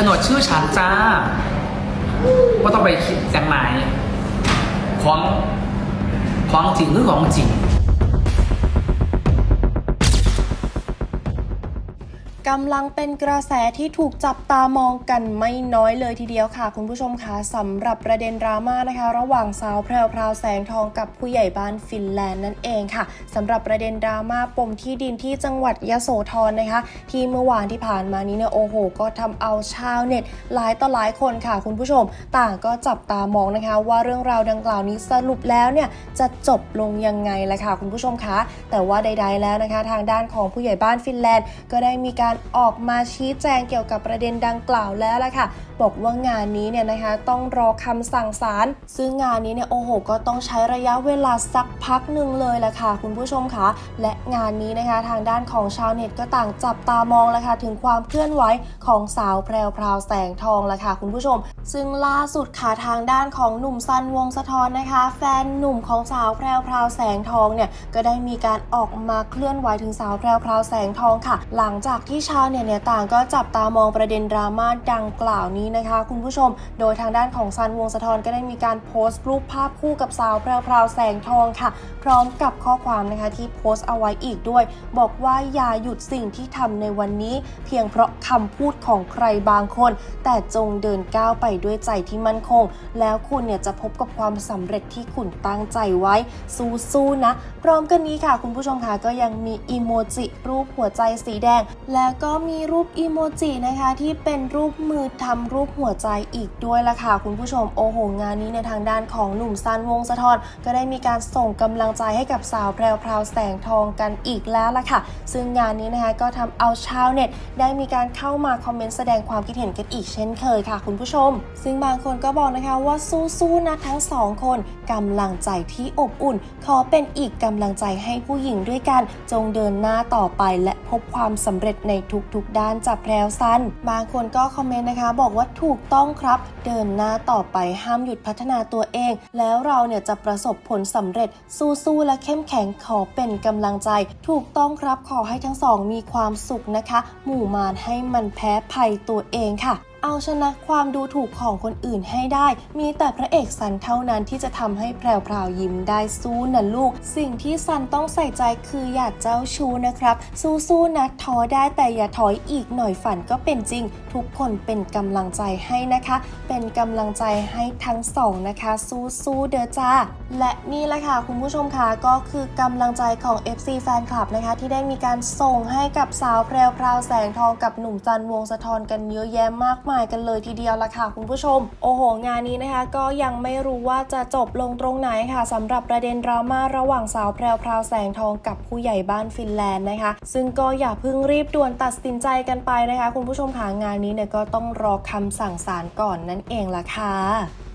ฉนดชื่อฉันจ้าก็ต้องไปคิดแต่งหมายของของจริงหรือของจริง กำลังเป็นกระแสที่ถูกจับตามองกันไม่น้อยเลยทีเดียวค่ะ คุณผู้ชมคะสำหรับประเด็นดราม่านะคะ ระหว่างสาวแพรวพราวแสงทองกับผู้ใหญ่บ้านฟินแลนด์นั่นเองค่ะสำหรับประเด็นดราม่าปมที่ดินที่จังหวัดยะโสธรนะคะ ที่เมื่อวานที่ผ่านมานี้เนี่ยโอ้โห ก็ทำเอาชาวเน็ตหลายต่อหลายคนค่ะ คุณผู้ชม ต่างก็จับตามองนะคะ ว่าเรื่องราวดังกล่าวนี้สรุปแล้วเนี่ยจะจบลงยังไงล่ะค่ะ คุณผู้ชมคะแต่ว่าใด ๆแล้วนะคะ ทางด้านของผู้ใหญ่บ้านฟินแลนด์ก็ได้มีการออกมาชี้แจงเกี่ยวกับประเด็นดังกล่าวแล้วล่ะค่ะ บอกว่างานนี้เนี่ยนะคะต้องรอคำสั่งศาลซึ่งงานนี้เนี่ยโอ้โห ก็ต้องใช้ระยะเวลาสักพักหนึ่งเลยแหละค่ะ คุณผู้ชมคะและงานนี้นะคะทางด้านของชาวเน็ตก็ต่างจับตามองละค่ะถึงความเคลื่อนไหวของสาวแพรวพราวแสงทองละค่ะคุณผู้ชมซึ่งล่าสุดค่ะทางด้านของหนุ่มซันวงสะท้อนนะคะ แฟนหนุ่มของสาวแพรวพราวแสงทองเนี่ยก็ได้มีการออกมาเคลื่อนไหวถึงสาวแพรวพราวแสงทองค่ะ หลังจากที่ชาวเน็ตเนี่ยต่างก็จับตามองประเด็นดราม่าดังกล่าวนี้นะคะ คุณผู้ชม โดยทางด้านของซันวงสะท้อนก็ได้มีการโพสต์รูปภาพคู่กับสาวแพรวพราวแสงทองค่ะ พร้อมกับข้อความนะคะที่โพสต์เอาไว้อีกด้วย บอกว่าอย่าหยุดสิ่งที่ทำในวันนี้ เพียงเพราะคำพูดของใครบางคน แต่จงเดินก้าวไปด้วยใจที่มั่นคง แล้วคุณเนี่ยจะพบกับความสำเร็จที่คุณตั้งใจไว้สู้ๆนะ พร้อมกันนี้ค่ะ คุณผู้ชมค่ะก็ยังมีอีโมจิรูปหัวใจสีแดง แล้วก็มีรูปอีโมจินะคะที่เป็นรูปมือทำรูปหัวใจอีกด้วยล่ะค่ะ คุณผู้ชมโอ้โหงานนี้ในทางด้านของหนุ่มซันวงศ์สะทอนก็ได้มีการส่งกำลังใจให้กับสาวแพรวพราวแสงทองกันอีกแล้วล่ะค่ะ ซึ่งงานนี้นะคะก็ทำเอาชาวเน็ต ได้มีการเข้ามาคอมเมนต์แสดงความคิดเห็นกันอีกเช่นเคยค่ะ คุณผู้ชมซึ่งบางคนก็บอกนะคะว่าสู้ๆนะทั้งสองคนกำลังใจที่อบอุ่น ขอเป็นอีกกำลังใจให้ผู้หญิงด้วยกัน จงเดินหน้าต่อไปและพบความสำเร็จในทุกๆด้านจากแพรวสันบางคนก็คอมเมนต์นะคะ บอกว่าถูกต้องครับ เดินหน้าต่อไปห้ามหยุดพัฒนาตัวเอง แล้วเราเนี่ยจะประสบผลสำเร็จสู้ๆและเข้มแข็งขอเป็นกำลังใจ ถูกต้องครับขอให้ทั้งสองมีความสุขนะคะ หมู่มารให้มันแพ้ภัยตัวเองค่ะเอาชนะความดูถูกของคนอื่นให้ได้ มีแต่พระเอกสันเท่านั้นที่จะทำให้แพรวๆยิ้มได้สู้นะลูก สิ่งที่สันต้องใส่ใจคืออย่าเจ้าชู้นะครับ สู้ๆนะท้อได้แต่อย่าถอยอีกหน่อยฝันก็เป็นจริง ทุกคนเป็นกำลังใจให้นะคะ เป็นกำลังใจให้ทั้งสองนะคะ สู้ๆเด้อจ้าและนี่แหละค่ะคุณผู้ชมค่ะก็คือกำลังใจของ FC แฟนคลับนะคะ ที่ได้มีการส่งให้กับสาวแพรวพราวแสงทองกับหนุ่มจันวงสะทอนกันเยอะแยะมากมายกันเลยทีเดียวละค่ะคุณผู้ชม โอ้โห งานนี้นะคะก็ยังไม่รู้ว่าจะจบลงตรงไหนค่ะสำหรับประเด็นดราม่าระหว่างสาวแพรวพราวแสงทองกับผู้ใหญ่บ้านฟินแลนด์นะคะ ซึ่งก็อย่าเพิ่งรีบด่วนตัดสินใจกันไปนะคะ คุณผู้ชมค่ะงานนี้เนี่ยก็ต้องรอคำสั่งศาลก่อนนั่นเองละค่ะ